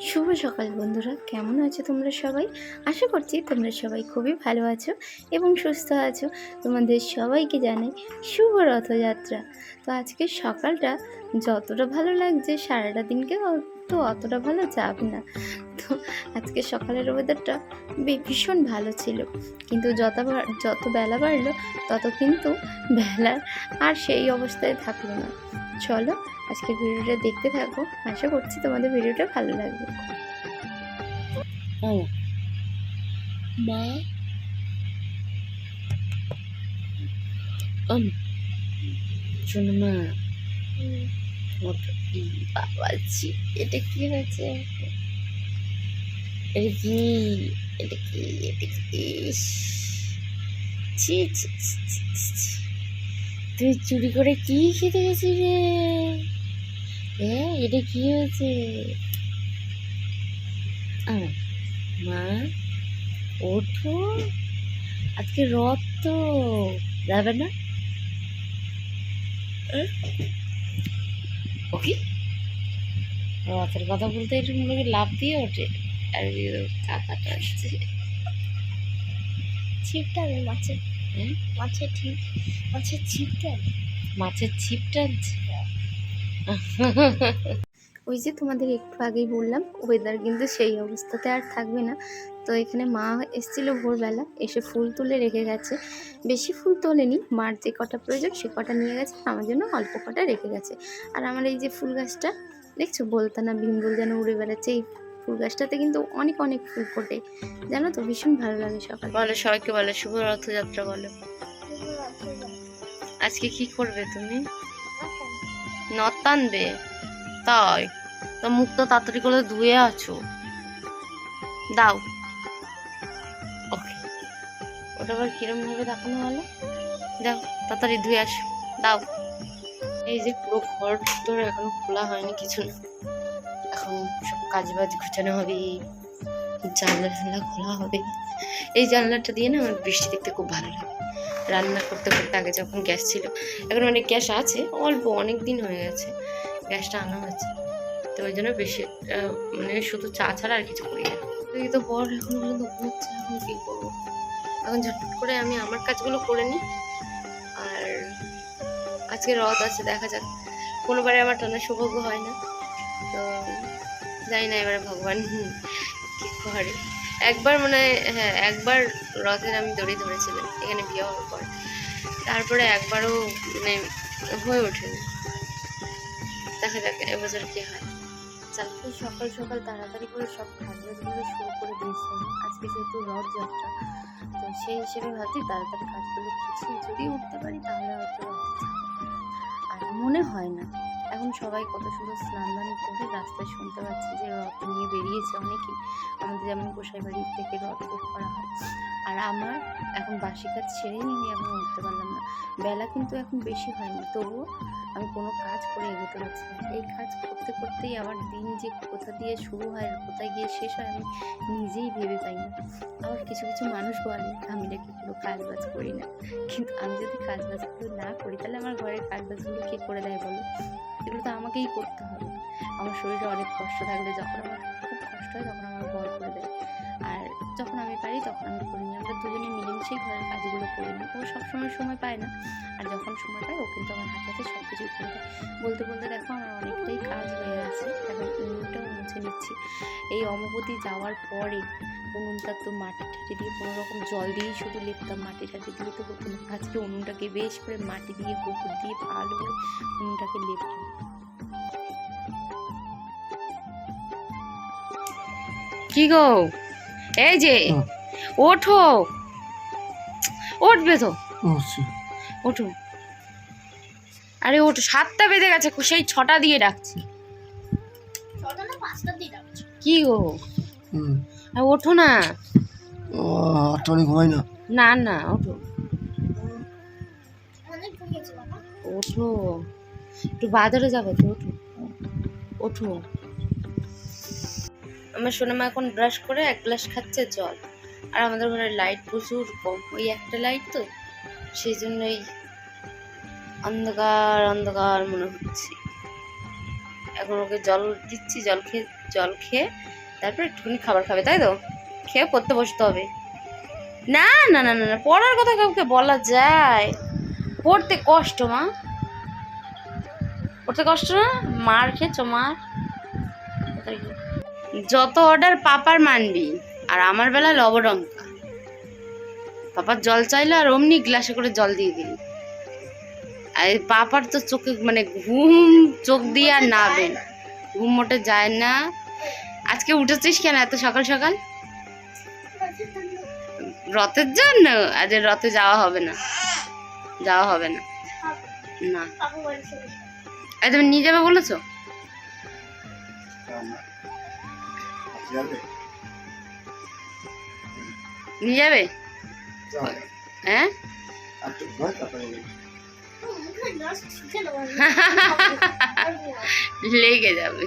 শুভ সকাল বন্ধুরা, কেমন আছো তোমরা সবাই? আশা করছি তোমরা সবাই খুবই ভালো আছো এবং সুস্থ আছো। তোমাদের সবাইকে জানাই শুভ রথযাত্রা। তো আজকে সকালটা যতটা ভালো লাগছে, সারাটা দিনকে তো অতটা ভালো যাবে না। তো আজকে সকালের ওয়েদারটা ভীষণ ভালো ছিল। কিন্তু যত যত বেলা বাড়লো তত কিন্তু বেলার আর সেই অবস্থায় থাকল না। চলো আজকে ভিডিওটা দেখতে থাকো। আশা করছি তোমাদের ভিডিওটা ভালো লাগবে। মা? শোনো মা। ওটা বাবা ছি এটা হয়েছে? এটা কি? এটা কি? এটা ছি। তুই চুরি করে কি খেতে গেছিস রে? হ্যাঁ এটা কি হয়েছে? মা, ওঠো। আজকে রথ তো, যাবে না? ওকে রথের কথা বলতে একটু মনে লাভ দিয়ে ওঠে। আর কাকাটা আসছে। ছিপটা নেই মাছের? মাছের ঠিক মাছের ছিপটা মাছের ছিপ টানছে ওই যে তোমাদের একটু আগেই বললাম ওয়েদার কিন্তু সেই অবস্থাতে আর থাকবে না। তো এখানে মা এসেছিল ভোরবেলা, এসে ফুল তুলে রেখে গেছে। বেশি ফুল তোলেনি, মার যে কটা প্রয়োজন সে কটা নিয়ে গেছে, আমার জন্য অল্প কটা রেখে গেছে। আর আমার এই যে ফুল গাছটা, দেখছ বলতা না ভিমরুল যেন উড়ে বেড়াচ্ছে, এই ফুল গাছটাতে কিন্তু অনেক অনেক ফুল ফোটে। জানো তো, ভীষণ ভালো লাগে সকাল। বলো, সবাইকে বলো, শুভ রথযাত্রা বলো। আজকে কি করবে তুমি? নথ টানবে? তাই? তো মুখ তো তাড়াতাড়ি করে ধুয়ে আছো। দাও। ওটা আবার কিরম ভাবে দেখানো হলো? দাও তাড়াতাড়ি ধুয়ে আস, দাও। এই যে পুরো ঘর তোর এখনও খোলা হয়নি কিছু না। এখন সব কাজ বাজ গুছানো হবে, জানলা জানলা খোলা হবে। এই জানলাটা দিয়ে না আমার বৃষ্টি দেখতে খুব ভালো লাগে। রান্না করতে করতে আগে যখন গ্যাস ছিল, এখন অনেক গ্যাস আছে, অল্প, অনেক দিন হয়ে গেছে। গ্যাসটা আনা হয়েছে তো ওই জন্য বেশি মানে শুধু চা ছাড়া আর কিছু করি না। তো বর এখন পর্যন্ত ঘুমোচ্ছে এখন কী করব? এখন ঝটপট করে আমি আমার কাজগুলো করে নিই। আর আজকে রথ আছে, দেখা যাক। কোনোবারে আমার টানা সৌভাগ্য হয় না। তো জানি না এবারে ভগবান কি করে। একবার মনে হয় একবার রথের আমি দড়ি ধরেছিলাম, এখানে বিয়ে হওয়ার পর। তারপরে একবারও মানে হয়ে ওঠেনি। দেখা যাক, এবছর কি হয়। চল সকাল সকাল তাড়াতাড়ি করে সব কাজ বাজগুলো শুরু করে দিয়েছিলাম আজকে যেহেতু রথযাত্রা, তো সেই হিসেবে ভাবছি তাড়াতাড়ি কাজগুলো গুছিয়ে যদি উঠতে পারি তাহলে হয়তো আর মনে হয় না, এখন সবাই কত সুন্দর স্নান দান করে রাস্তায় শুনতে পাচ্ছি যে রথ নিয়ে বেরিয়েছে অনেকেই। আমাদের যেমন গোসাই বাড়ির থেকে রথ করা হয়। আর আমার এখন বাসি কাজ ছেড়েই নিয়ে এখন উঠতে পারলাম না। বেলা কিন্তু এখন বেশি হয়নি, তবুও আমি কোনো কাজ করে এগোতে পারছি না। এই কাজ করতে করতেই আমার দিন যে কোথা দিয়ে শুরু হয় আর কোথায় গিয়ে শেষ হয় আমি নিজেই ভেবে পাই না। আবার কিছু কিছু মানুষ বলে, আমি নাকি কোনো কাজ বাজ করি না। কিন্তু আমি যদি কাজ না করি, তাহলে আমার ঘরের কাজ বাজগুলো কে করে দেয় বলো? এগুলো তো আমাকেই করতে হবে। আমার শরীরে অনেক কষ্ট থাকলে যখন আমার, খুব কষ্ট হয় তখন আমার বর করে দেয়। আর যখন আমি পারি তখন আমি করি। আমরা দুজনে মিলেমিশেই ঘরের কাজগুলো করে নিই ও সবসময় সময় পায় না। আর যখন সময় পায়, ও কিন্তু আমার হাতে হাতে সব কিছুই করে দেয়। বলতে বলতে দেখো, আমার অনেকটাই কাজ হয়ে আছে। এখন উনুনটাও মুছে নিচ্ছি। এই অমবতী যাওয়ার পরে উনুনটা তো মাটি ঠাটি দিয়ে কোনো রকম জল দিয়েই শুধু লেপতাম। মাটি ঠাটি দিয়ে তো হতো না। আজকে উনুনটাকে বেশ করে মাটি দিয়ে, গোবর দিয়ে, ভালো করে উনুনটাকে লেপলাম কি গো? এই যে ওঠো। উঠবে তো ওঠো। আরে ওঠো সাতটা বেজে গেছে সেই ছটা দিয়ে ডাকছি। কি গো? আরে ওঠো না। আটটা ঘুমাই না। না না ওঠো। ওঠো। একটু বাজারে যাবে তো ওঠো। ওঠো। আমার সোনামা এখন ব্রাশ করে এক গ্লাস খাচ্ছে জল আর আমাদের ঘরে লাইট প্রচুর কম। ওই একটা লাইট তো সেই জন্যই অন্ধকার অন্ধকার মনে হচ্ছে। এখন ওকে জল দিচ্ছি, জল খেয়ে জল খেয়ে তারপর একটুখানি খাবার খাবে, তাই তো? খেয়ে পড়তে বসতে হবে। না না না না পড়ার কথা কাউকে বলা যায়। পড়তে কষ্ট, মা। পড়তে কষ্ট না? মার খেয়েছো, মার। যত অর্ডার পাপার মানবি। আর আমার বেলায় লবডঙ্কা পাপার জল চাইলো আর অমনি গ্লাসে করে জল দিয়ে দিলি। আর পাপার তো চোখে মানে ঘুম, চোখ দিয়ে আর নাবেন ঘুম মোটে যায় না। আজকে উঠেছিস কেন এত সকাল সকাল? রথের জন্য? আজ রথে যাওয়া হবে না। যাওয়া হবে না। না। তুমি নিয়ে যাবে বলেছ? নিয়ে যাবে? হ্যাঁ? লেগে যাবে।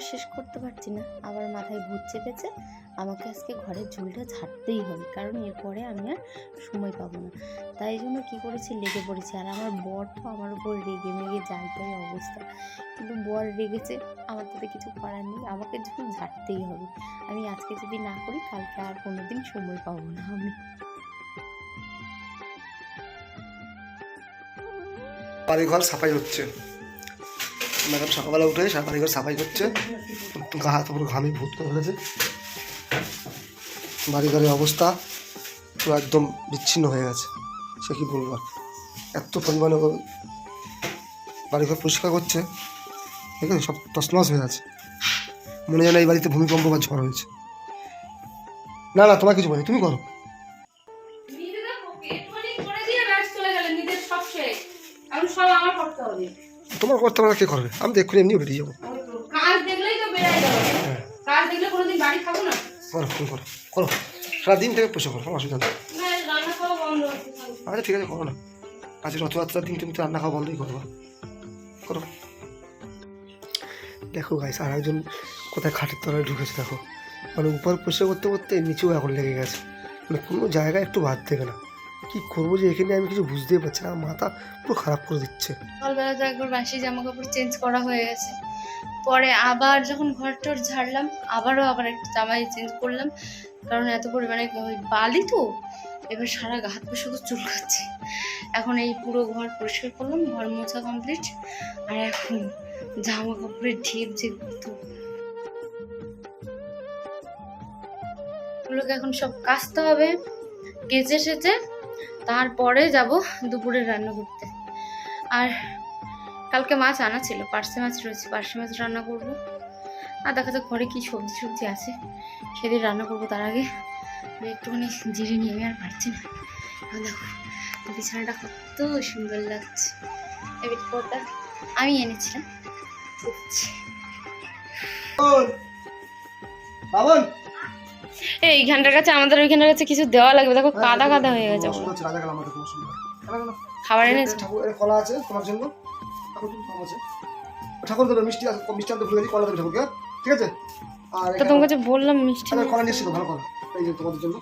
করে শেষ করতে পারছি না। আবার মাথায় ভূত চেপেছে। আমাকে আজকে ঘরের ঝুলটা ঝাড়তেই হবে, কারণ এরপরে আমি আর সময় পাবো না। তাই জন্য কী করেছি? লেগে পড়েছি। আর আমার বর তো আমার উপর রেগে মেগে যায় তাই অবস্থা। কিন্তু বর রেগেছে, আমার তাতে কিছু করার নেই। আমাকে ঝুল ঝাড়তেই হবে। আমি আজকে যদি না করি, কালকে আর কোনো দিন সময় পাবো না আমি। বাড়িঘর সাফাই হচ্ছে। ম্যাডাম সকালবেলা উঠে সা- বাড়িঘর সাফাই করছে। গা হাত পুরো ঘামে ভূত করে ফেলেছে। বাড়িঘরের অবস্থা পুরো একদম বিচ্ছিন্ন হয়ে গেছে। সে কী বলব? আর এত পরিমাণে বাড়িঘর পরিষ্কার করছে। ঠিক আছে? সব তসনস হয়ে আছে। মনে হয় না এই বাড়িতে ভূমিকম্প বা ঝড় হয়েছে। না না তোমার কিছু বলি তুমি করো। তোমার করতে পারলে কে করবে? আমি দেখুন এমনি বেরিয়ে যাব। না? করো তুমি করো করো। সারাদিন থেকে পয়সা করো কোনো অসুবিধা নেই। আচ্ছা ঠিক আছে করো না। আজ রথযাত্রার দিন তুমি তো রান্না খাওয়া বন্ধই করবা করো। দেখো গাইস আর একজন কোথায় খাটের তলায় ঢুকেছে দেখো। মানে উপর পরিষ্কার করতে করতে নিচেও এখন লেগে গেছে। মানে কোনো জায়গায় একটু বাদ দেবে না। কি করব যে এখানে আমি কিছু বুঝতেই পারছি না মাথা পুরো খারাপ করে দিচ্ছে। সকালবেলা তো একবার বাসি জামা কাপড় চেঞ্জ করা হয়ে গেছে। পরে আবার যখন ঘর টর ঝাড়লাম, আবারও আবার একটা জামাই চেঞ্জ করলাম, কারণ এত পরিমাণে ওই বালি তো, এবার সারা গা হাত শুধু চুলকাচ্ছে এখন এই পুরো ঘর পরিষ্কার করলাম, ঘর মোছা কমপ্লিট আর এখন জামা কাপড়ের ঢেপ যে এখন সব কাচতে হবে, কেচে সেচে তারপরে যাব দুপুরের রান্না করতে। আর কালকে মাছ আনা ছিল পার্সে মাছ রয়েছে পার্সে মাছ রান্না করব। আর দেখা যাক ঘরে কী সবজি সবজি আছে, সেদিন রান্না করব, তার আগে একটুখানি জিরে নিয়ে আমি আর পারছি না। দেখো বিছানাটা কত সুন্দর লাগছে। এই বিটপটা আমি এনেছিলাম। বাবন। এইখানটার কাছে আমাদের ওইখানটার কাছে কিছু দেওয়া লাগবে। দেখো কাদা কাদা হয়ে গেছে? খাবার ঠাকুর কলা আছে তোমার জন্য। ঠাকুর দেবে মিষ্টি আছে মিষ্টি আনতে ভুলে গেছি কলা দেবে ঠাকুরকে ঠিক আছে? আর তো তোমার কাছে বললাম মিষ্টি আরে কলা নিয়ে এসেছিল ভালো কলা। এই যে তোমাদের জন্য।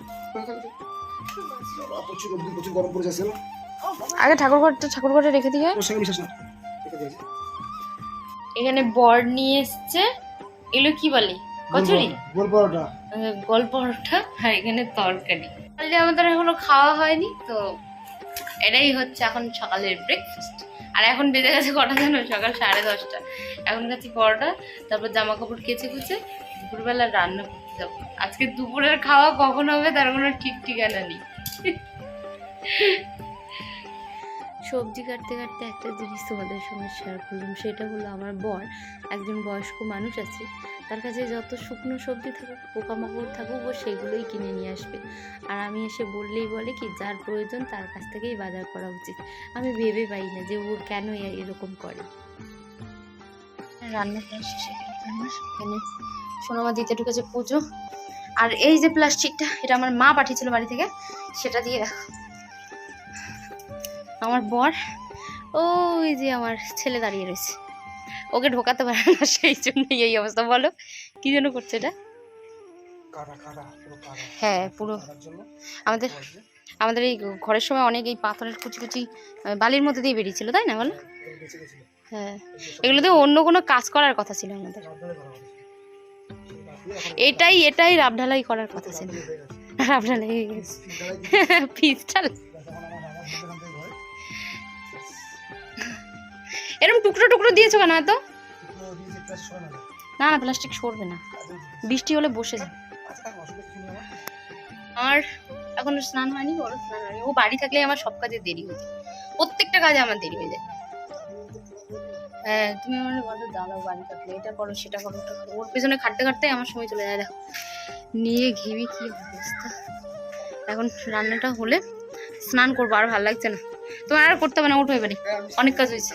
প্রচুর প্রচুর গরম পড়ে যাচ্ছে আগে ঠাকুর ঘরটা ঠাকুর ঘরে রেখে দিয়ে দিয়েছি। এখানে বর নিয়ে এসছে। এগুলো কি বলে? কচুরি? গোল পরোটা। গোল পরোটা আর এখানে তরকারি। তাহলে আমাদের এখনও খাওয়া হয়নি তো এটাই হচ্ছে এখন সকালের ব্রেকফাস্ট আর এখন বেজে গেছে কটা জানো? সকাল সাড়ে দশটা। এখন খাচ্ছি পরোটা তারপর জামা কাপড় কেচে কুচে দুপুরবেলা রান্না করতে যাব। আজকে দুপুরের খাওয়া কখন হবে তার কোনো ঠিক ঠিকানা নেই। সবজি কাটতে কাটতে একটা জিনিস তোমাদের সঙ্গে শেয়ার করলাম, সেটা হলো আমার বর, একজন বয়স্ক মানুষ আছে, তার কাছে যত শুকনো সবজি থাকুক, পোকামাকড় থাকুক, ও সেগুলোই কিনে নিয়ে আসবে। আর আমি এসে বললেই বলে কি, যার প্রয়োজন তার কাছ থেকেই বাজার করা উচিত। আমি ভেবে পাই না যে ও কেন এরকম করে। সোনামা দিতে ঢুকেছে পুজো। আর এই যে প্লাস্টিকটা এটা আমার মা পাঠিয়েছিল বাড়ি থেকে, সেটা দিয়ে দেখো আমার বর ওই যে আমার ছেলে দাঁড়িয়ে রয়েছে ওকে ঢোকাতে পারে না সেই জন্যই এই অবস্থা বলো কি জন্য করছে এটা হ্যাঁ পুরো আমাদের আমাদের এই ঘরের সময় অনেক এই পাথরের কুচি কুচি বালির মধ্যে দিয়ে বেরিয়েছিল তাই না বলো হ্যাঁ এগুলো দিয়ে অন্য কোনো কাজ করার কথা ছিল আমাদের এটাই এটাই রাবঢালাই করার কথা ছিল রাবঢালাই হয়ে গেছে এরকম টুকরো টুকরো দিয়েছ কেন এত? না। না প্লাস্টিক সরবে না। বৃষ্টি হলে বসে যায় আর এখন স্নান হয়নি বড় স্নান হয়নি। ও বাড়ি থাকলে আমার সব কাজে দেরি হয়ে যায়। প্রত্যেকটা কাজে আমার দেরি হয়ে যায়। হ্যাঁ তুমি আমার বলো দাঁড়াও বাড়ি থাকলে এটা করো সেটা করো ওটা করো। ওর পেছনে খাটতে খাটতে আমার সময় চলে যায় দেখো। নিয়ে ঘেমে কি অবস্থা। এখন রান্নাটা হলে স্নান করব আর ভালো লাগছে না। তোমার আর করতে হবে না উঠো এবারে। অনেক কাজ হয়েছে।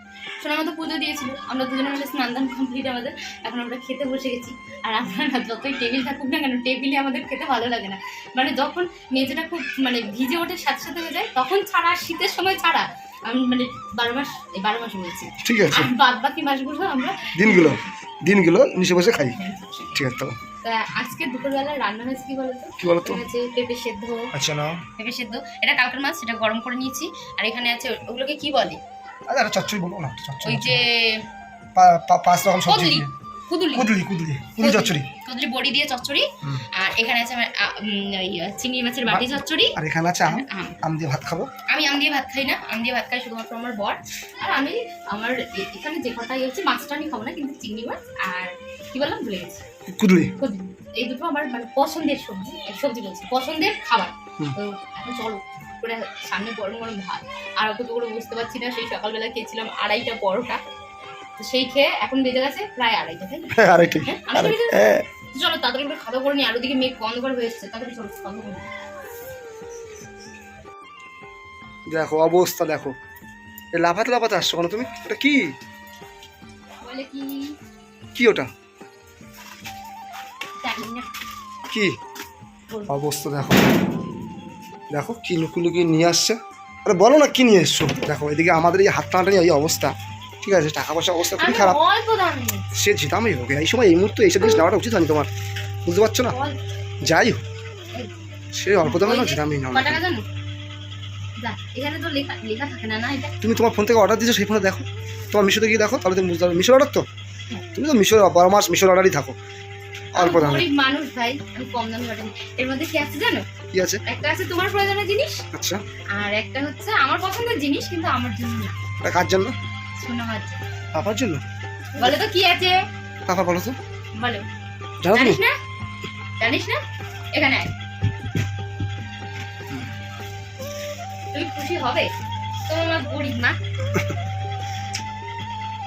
শোনা মতো পুজো দিয়েছিল। আমরা দুজনে মিলে স্নান দান কমপ্লিট আমাদের। এখন আমরা খেতে বসে গেছি। আর না যতই টেবিল থাকুক না কেন টেবিলে আমাদের খেতে ভালো লাগে না। মানে যখন মেঝেটা খুব মানে ভিজে ওঠে সাথে সাথে হয়ে যায় তখন ছাড়া শীতের সময় ছাড়া আমি মানে বারো মাস বারো মাস বলছি। ঠিক আছে। বাদ বাকি মাসগুলো আমরা দিনগুলো দিনগুলো নিচে বসে খাই। ঠিক আছে তা। আজকে দুপুরবেলা রান্না হয়েছে কি বলতো? কি বলো তো হয়েছে পেঁপে সেদ্ধ। আচ্ছা না পেঁপে সেদ্ধ। এটা কালকের মাছ সেটা গরম করে নিয়েছি। আর এখানে আছে ওগুলোকে কি বলে? আরে চচ্চড়ি বলব না চচ্চড়ি ওই যে পাঁচ রকম সবজি কদলি কুদুলি। কুদলি কুদলি চচ্চড়ি। কুদুলি বড়ি দিয়ে চচ্চড়ি আর এখানে আছে আমার চিংড়ি মাছের বাটি চচ্চড়ি। আর এখানে আছে আম। আম। দিয়ে ভাত খাব। আমি আম দিয়ে ভাত খাই না আম দিয়ে ভাত খাই শুধুমাত্র আমার বর। আর আমি আমার এখানে যে কটাই হচ্ছে মাছটা আমি খাব না কিন্তু চিংড়ি মাছ আর কি বললাম ভুলে গেছি। কুদলি। এই দুটো আমার মানে পছন্দের সবজি সবজি বলছি পছন্দের খাবার। তো এখন চলো করে সামনে গরম গরম ভাত। আর অত করে বুঝতে পারছি না সেই সকালবেলা খেয়েছিলাম আড়াইটা পরোটা। তো সেই খেয়ে এখন বেজে গেছে প্রায় আড়াইটা তাই? হ্যাঁ আরেকটাই হ্যাঁ, হ্যাঁ। চলো তাড়াতাড়ি করে খাওয়া করে নি আর ওদিকে মেঘ অন্ধকার হয়ে এসছে তাড়াতাড়ি চলো খাওয়া করে দেখো অবস্থা দেখো। লাফাতে লাফাতে আসছো কেন তুমি? ওটা কি? বলে কি? কি ওটা? কি? অবস্থা দেখো। দেখো কি লুকি লুকিয়ে নিয়ে আসছে। আরে বলো না কি নিয়ে এসছো? দেখো এদিকে আমাদের এই হাত টানাটানি এই অবস্থা। ঠিক আছে টাকা পয়সা অবস্থা খুবই খারাপ। সে জিতামই হোক এই সময় এই মুহূর্তে এইসব জিনিস নেওয়াটা উচিত হয়নি তোমার। বুঝতে পারছ না? যাই হোক সে অল্প দামে না জিতামই নাও না না তুমি তোমার ফোন থেকে অর্ডার দিয়েছ সেই ফোনে দেখো। তোমার মিশোতে গিয়ে দেখো তাহলে তুমি বুঝতে পারবে। মিশোর অর্ডার তো? তুমি তো মিশোর বারো মাস মিশোর অর্ডারই থাকো। অল্প দামে গরিব মানুষ ভাই আমি কম দামি অর্ডার এর মধ্যে কি আছে জানো? কি আছে? একটা আছে তোমার প্রয়োজনের জিনিস আচ্ছা। আর একটা হচ্ছে আমার পছন্দের জিনিস কিন্তু আমার জন্য না। এটা কার জন্য? শোনো হচ্ছে পাপার জন্য? বলে তো কি আছে? পাপা বলো তো। বলো। জানো জানিস না? জানিস না? এখানে আয়। তুমি খুশি হবে? তো আমার গরিব না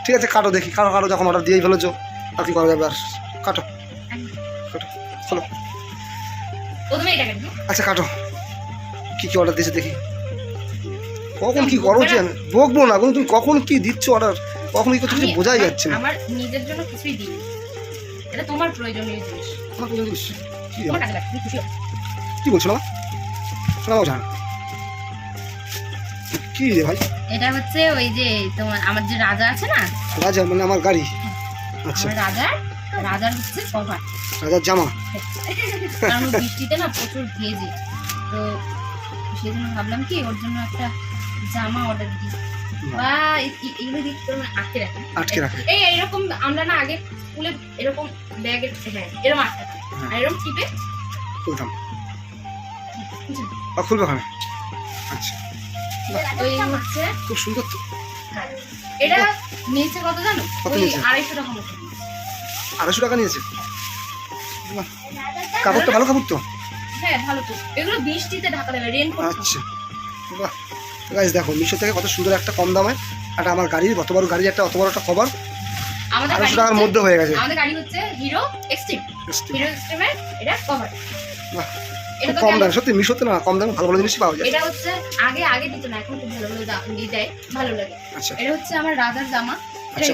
ঠিক আছে কাটো দেখি। কারও কারও যখন অর্ডার দিয়েই ফেলেছো আর কি করা যাবে? আর কাটো। আচ্ছা কাটো। কি কি অর্ডার দিয়েছে দেখি। কখন কি করো যে বকবো না কিন্তু তুমি কখন কি দিচ্ছ অর্ডার কখন কি করছ কিছু বোঝাই যাচ্ছে না। আমার নিজের জন্য কিছুই দিই এটা তোমার প্রয়োজনীয় জিনিস। আমার কোনো জিনিস। কি বলছো না শোনাও জান। কি রে ভাই? এটা হচ্ছে ওই যে তোমার আমার যে রাজা আছে না? রাজা মানে আমার গাড়ি। আচ্ছা। আমার রাজার হচ্ছে কভার রাজার জামা? কারণ বৃষ্টিতে না প্রচুর ভেজে। তো সেই জন্য ভাবলাম কি ওর জন্য একটা জামা অর্ডার দিই। বা এগুলো দিয়ে আটকে রাখি। আটকে রাখে। এই এরকম আমরা না আগে স্কুলে এরকম ব্যাগে হ্যাঁ এরকম আটকে হ্যাঁ। আর এরকম টিপে খুলতাম খুলবে ওখানে। আচ্ছা। খুব সুন্দর তো। এটা নিয়েছে কত জানো? আড়াইশো টাকা মতো। আড়াইশো টাকা নিয়েছে। বাহ, কাপড়টা ভালো কাপড় তো? হ্যাঁ ভালো তো। এগুলো বৃষ্টিতে ঢাকা দেবে রেনকোট আচ্ছা। বাহ। গাইজ দেখো মিশো থেকে কত সুন্দর একটা কম দামে একটা আমার গাড়ির অত বড় গাড়ির একটা অত বড় একটা আমাদের আড়াইশো টাকার মধ্যে হয়ে গেছে। আমাদের গাড়ি হচ্ছে হিরো এক্সট্রিম হিরো এক্সট্রিমের এটা কভার বাহ, এটা তো কম দামে সত্যি মিশোতে না কম দামে ভালো ভালো জিনিসই পাওয়া যায়। এটা হচ্ছে আগে আগে দিত না এখন খুব ভালো ভালো দাম দিয়ে দেয় ভালো লাগে। আচ্ছা। এটা হচ্ছে আমার রাজার জামা। এটা আচ্ছা,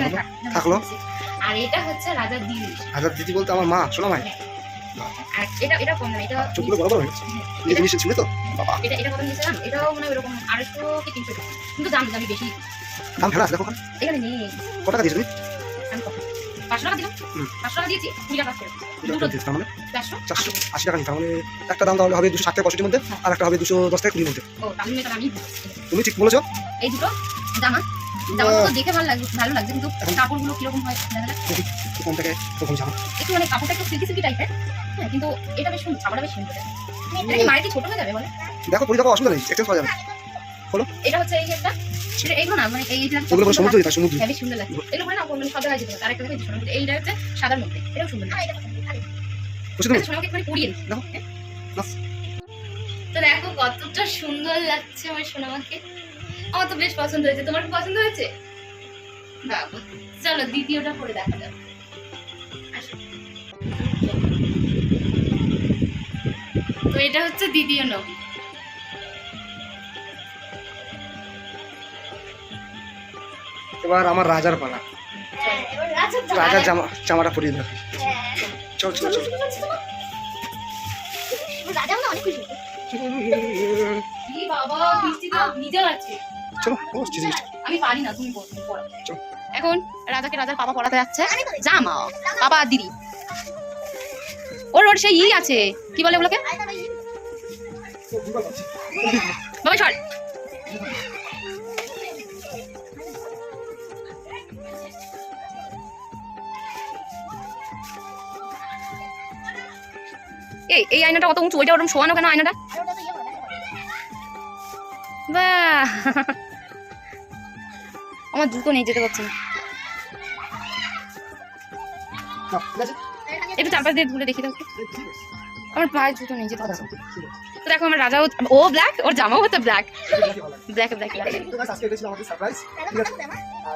থাকল। আর এটা হচ্ছে দিল হাজার দিদি বলতে আমার মা শোনা ভাই আর এটা এটা কম দাম এটা চোখগুলো বড় বড় হয়ে। ছিল তো? বাবা। এটা এটা কত নিয়েছিলাম এটাও মানে ওরকম আড়াইশো কি তিনশো টাকা। কিন্তু দাম দামি বেশি। দাম ফেলা আছে দেখো এখানে নেই। কত টাকা দিয়েছ তুমি? আমি কত? পাঁচশো টাকা দিলাম। পাঁচশো টাকা দিয়েছি। কুড়ি টাকা দুটো দুটো তার মানে? চারশো। চারশো। আশি টাকা নিতে তার মানে একটা দাম তাহলে হবে দুশো ষাট পঁয়ষট্টির মধ্যে আর একটা হবে দুশো দশ কুড়ির মধ্যে। ও তাহলে আমি তুমি ঠিক বলেছ? এই দুটো জামা। তো দেখে ভালো লাগছে ভালো লাগছে কিন্তু কাপড়গুলো কীরকম হয় কোন থেকে একটু মানে কাপড়টা একটু সিল্কি সিল্কি টাইপের হ্যাঁ কিন্তু এটা বেশ সুন্দর ছাপাটা বেশ সুন্দর। এটা মায়ের ছোট হয়ে যাবে বলে? দেখো পরি দেখো অসুবিধা নেই এক্সচেঞ্জ করা যাবে। এটা হচ্ছে এই একটা এটা এইগুলো না মানে এই এগুলো সমুদ্র সমুদ্র। হেভি সুন্দর লাগে এগুলো মানে না কোনো সাদা আছে আর একটা এইটা হচ্ছে সাদার মধ্যে এটাও সুন্দর লাগে বুঝছ তুমি আচ্ছা, সোনাকে একটু পরিয়ে দিই। দেখো। তো দেখো কতটা সুন্দর লাগছে আমার সোনামাকে। আমার তো বেশ পছন্দ হয়েছে। তোমার কি পছন্দ হয়েছে? বাবা চলো দ্বিতীয়টা করে দেখা যাক। তো এটা হচ্ছে দ্বিতীয় নখ। এবার আমার রাজার পালা। রাজার জামা জামাটা পরিয়ে দেখো চল চল চল। রাজা অনেক খুশি। বাবা বৃষ্টি তো নিজে আছে। চলো আমি পারি না তুমি বলো, তুমি পড়াও। চল। এখন রাজাকে রাজার পাপা পড়াতে যাচ্ছে। জামা বাবা দিদি। ওর ওর সেই ই আছে কি বলে ওগুলোকে? বাবা সর। এই এই আয়নাটা অত উঁচু ওইটা ওরকম শোয়ানো কেন আয়নাটা? বাহ। আমার জুতো নিয়ে যেতে পারছি না। একটু চারপাশ দিয়ে ঘুরে দেখি দাও আমার পায়ে জুতো নিয়ে যেতে পারছি তো দেখো আমার রাজা ও ব্ল্যাক ওর জামাও হতো ব্ল্যাক ব্ল্যাক ব্ল্যাক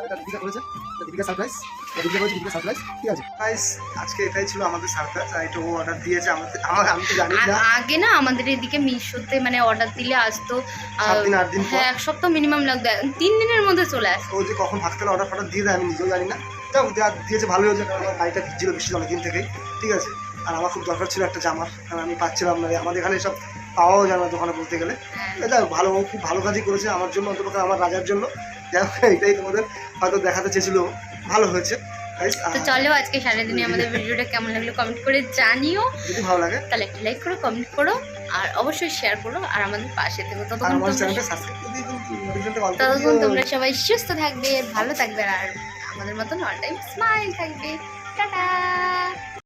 এটা ছিল আমাদের সারপ্রাইজ ঠিক আছে আর এটা দীপিকা করেছে। দীপিকা সারপ্রাইজ দীপিকা করেছে দীপিকা সারপ্রাইজ ঠিক আছে। গাইস আজকে এটাই ছিল আমাদের সারপ্রাইজ আর এটা ও অর্ডার দিয়েছে আমাদের আমার আমি তো জানি না। আগে না আমাদের এদিকে মিশোতে মানে অর্ডার দিলে আসতো। দিন আট দিন হ্যাঁ এক সপ্তাহ মিনিমাম লাগতো। তিন দিনের মধ্যে চলে আসে। ও যে কখন ভাগতে অর্ডার ফর্ডার দিয়ে দেয় আমি নিজেও জানি না। যাও দিয়েছে ভালোই হয়েছে কারণ আমার গাড়িটা ভিজছিল বৃষ্টি অনেকদিন থেকেই। ঠিক আছে। আর আমার খুব দরকার ছিল একটা জামার কারণ আমি পাচ্ছিলাম না। আমাদের এখানে সব পাওয়াও যায় না দোকানে বলতে গেলে। যাই ভালো খুব ভালো কাজই করেছে আমার জন্য অন্তত আমার রাজার জন্য। এটাই তোমাদের হয়তো দেখাতে চেয়েছিল। ভালো হয়েছে। তো আর চলো আজকে সারাদিনে আমাদের ভিডিওটা কেমন লাগল কমেন্ট করে জানিও। যদি ভালো লাগে। তাহলে একটা লাইক করো কমেন্ট করো আর অবশ্যই শেয়ার করো আর আমাদের পাশে থেকো। ততক্ষণ ততক্ষণ তোমরা সবাই সুস্থ থাকবে ভালো থাকবে আর আমাদের মতন অল টাইম স্মাইল থাকবে। টাটা!